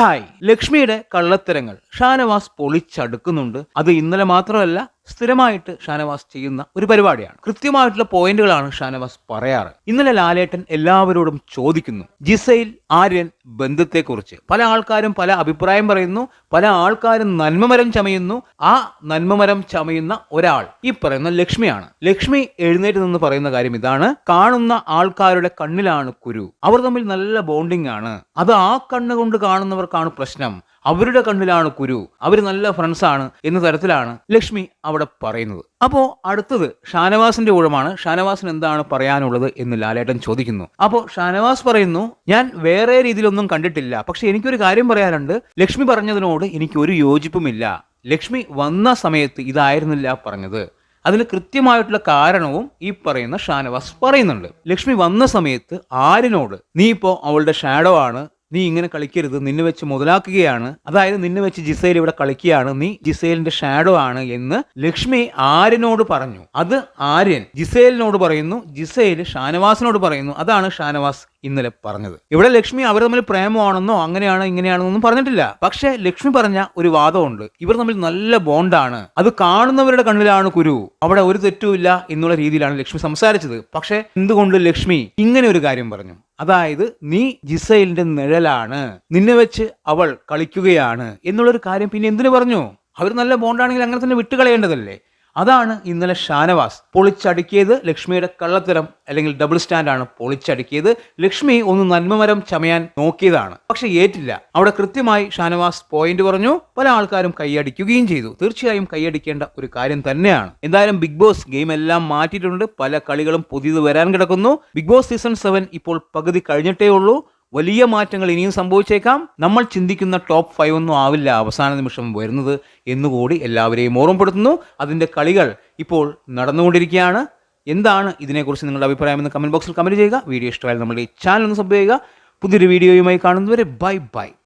Hi. ലക്ഷ്മിയുടെ കള്ളത്തരങ്ങൾ ഷാനവാസ് പൊളിച്ചടുക്കുന്നുണ്ട്. അത് ഇന്നലെ മാത്രമല്ല സ്ഥിരമായിട്ട് ഷാനവാസ് ചെയ്യുന്ന ഒരു പരിപാടിയാണ്. കൃത്യമായിട്ടുള്ള പോയിന്റുകളാണ് ഷാനവാസ് പറയാറ്. ഇന്നലെ ലാലേട്ടൻ എല്ലാവരോടും ചോദിക്കുന്നു. ജിസൈൽ ആര്യൻ ബന്ധത്തെക്കുറിച്ച്. പല ആൾക്കാരും പല അഭിപ്രായം പറയുന്നു. പല ആൾക്കാരും നന്മമരം ചമയുന്നു. ആ നന്മമരം ചമയുന്ന ഒരാൾ ഈ പറയുന്ന ലക്ഷ്മിയാണ്. ലക്ഷ്മി എഴുന്നേറ്റ് നിന്ന് പറയുന്ന കാര്യം ഇതാണ്. കാണുന്ന ആൾക്കാരുടെ കണ്ണിലാണ് കുരു. അവർ തമ്മിൽ നല്ല ബോണ്ടിങ് ആണ്. അത് ആ കണ്ണുകൊണ്ട് കാണുന്നവർക്കാണ് പ്രശ്നം. അവരുടെ കണ്ണിലാണ് കുരു. അവർ നല്ല ഫ്രണ്ട്സാണ് എന്ന തരത്തിലാണ് ലക്ഷ്മി അവിടെ പറയുന്നത്. അപ്പോൾ അടുത്തത് ഷാനവാസിന്റെ ഊഴമാണ്. ഷാനവാസിന് എന്താണ് പറയാനുള്ളത് എന്ന് ലാലേട്ടൻ ചോദിക്കുന്നു. അപ്പോൾ ഷാനവാസ് പറയുന്നു ഞാൻ വേറെ രീതിയിലൊന്നും കണ്ടിട്ടില്ല. പക്ഷെ എനിക്കൊരു കാര്യം പറയാനുണ്ട്. ലക്ഷ്മി പറഞ്ഞതിനോട് എനിക്ക് ഒരു യോജിപ്പുമില്ല. ലക്ഷ്മി വന്ന സമയത്ത് ഇതായിരുന്നില്ല പറഞ്ഞത്. അതിന് കൃത്യമായിട്ടുള്ള കാരണവും ഈ പറയുന്ന ഷാനവാസ് പറയുന്നുണ്ട്. ലക്ഷ്മി വന്ന സമയത്ത് ആരിനോട് നീ ഇപ്പോ അവളുടെ ഷാഡോ ആണ്. നീ ഇങ്ങനെ കളിക്കരുത്. നിന്നെ വെച്ച് മുതലാക്കുകയാണ്. അതായത് നിന്നെ വെച്ച് ജിസൈൽ ഇവിടെ കളിക്കുകയാണ്. നീ ജിസൈലിന്റെ ഷാഡോ ആണ് എന്ന് ലക്ഷ്മി ആര്യനോട് പറഞ്ഞു. അത് ആര്യൻ ജിസൈലിനോട് പറയുന്നു. ജിസൈൽ ഷാനവാസിനോട് പറയുന്നു. അതാണ് ഷാനവാസ് ഇന്നലെ പറഞ്ഞത്. ഇവിടെ ലക്ഷ്മി അവർ തമ്മിൽ പ്രേമമാണെന്നോ അങ്ങനെയാണ് ഇങ്ങനെയാണെന്നൊന്നും പറഞ്ഞിട്ടില്ല. പക്ഷേ ലക്ഷ്മി പറഞ്ഞ ഒരു വാദമുണ്ട്. ഇവർ തമ്മിൽ നല്ല ബോണ്ടാണ്. അത് കാണുന്നവരുടെ കണ്ണിലാണ് കുരു. അവിടെ ഒരു തെറ്റുമില്ല എന്നുള്ള രീതിയിലാണ് ലക്ഷ്മി സംസാരിച്ചത്. പക്ഷേ എന്തുകൊണ്ട് ലക്ഷ്മി ഇങ്ങനെ ഒരു കാര്യം പറഞ്ഞു? അതായത് നീ ജിസൈലിന്റെ നിഴലാണ്. നിന്നെ വെച്ച് അവൾ കളിക്കുകയാണ്. എന്നുള്ളൊരു കാര്യം പിന്നെ എന്തിനു പറഞ്ഞു? അവർ നല്ല ബോണ്ടാണെങ്കിൽ അങ്ങനെ തന്നെ വിട്ടുകളയേണ്ടതല്ലേ? അതാണ് ഇന്നലെ ഷാനവാസ്. പൊളിച്ചടുക്കിയത് ലക്ഷ്മിയുടെ കള്ളത്തരം അല്ലെങ്കിൽ ഡബിൾ സ്റ്റാൻഡാണ് പൊളിച്ചടുക്കിയത്. ലക്ഷ്മി ഒന്ന് നന്മമരം ചമയാൻ നോക്കിയതാണ്. പക്ഷെ ഏറ്റില്ല. അവിടെ കൃത്യമായി ഷാനവാസ് പോയിന്റ് പറഞ്ഞു പല ആൾക്കാരും കൈയടിക്കുകയും ചെയ്തു. തീർച്ചയായും കൈയടിക്കേണ്ട ഒരു കാര്യം തന്നെയാണ്. എന്തായാലും ബിഗ് ബോസ് ഗെയിം എല്ലാം മാറ്റിയിട്ടുണ്ട്. പല കളികളും പുതിയത് വരാൻ കിടക്കുന്നു. ബിഗ് ബോസ് സീസൺ സെവൻ ഇപ്പോൾ പകുതി കഴിഞ്ഞിട്ടേ ഉള്ളൂ. വലിയ മാറ്റങ്ങൾ ഇനിയും സംഭവിച്ചേക്കാം. നമ്മൾ ചിന്തിക്കുന്ന ടോപ്പ് ഫൈവ് ഒന്നും ആവില്ല അവസാന നിമിഷം വരുന്നത് എന്നുകൂടി എല്ലാവരെയും ഓർമ്മപ്പെടുത്തുന്നു. അതിന്റെ കളികൾ ഇപ്പോൾ നടന്നുകൊണ്ടിരിക്കുകയാണ്. എന്താണ് ഇതിനെക്കുറിച്ച് നിങ്ങളുടെ അഭിപ്രായം എന്ന് കമന്റ് ബോക്സിൽ കമന്റ് ചെയ്യുക. വീഡിയോ ഇഷ്ടമായാലും നമ്മുടെ ഈ ചാനൽ ഒന്ന് സബ് ചെയ്യുക. പുതിയൊരു വീഡിയോയുമായി കാണുന്നവരെ ബൈ ബൈ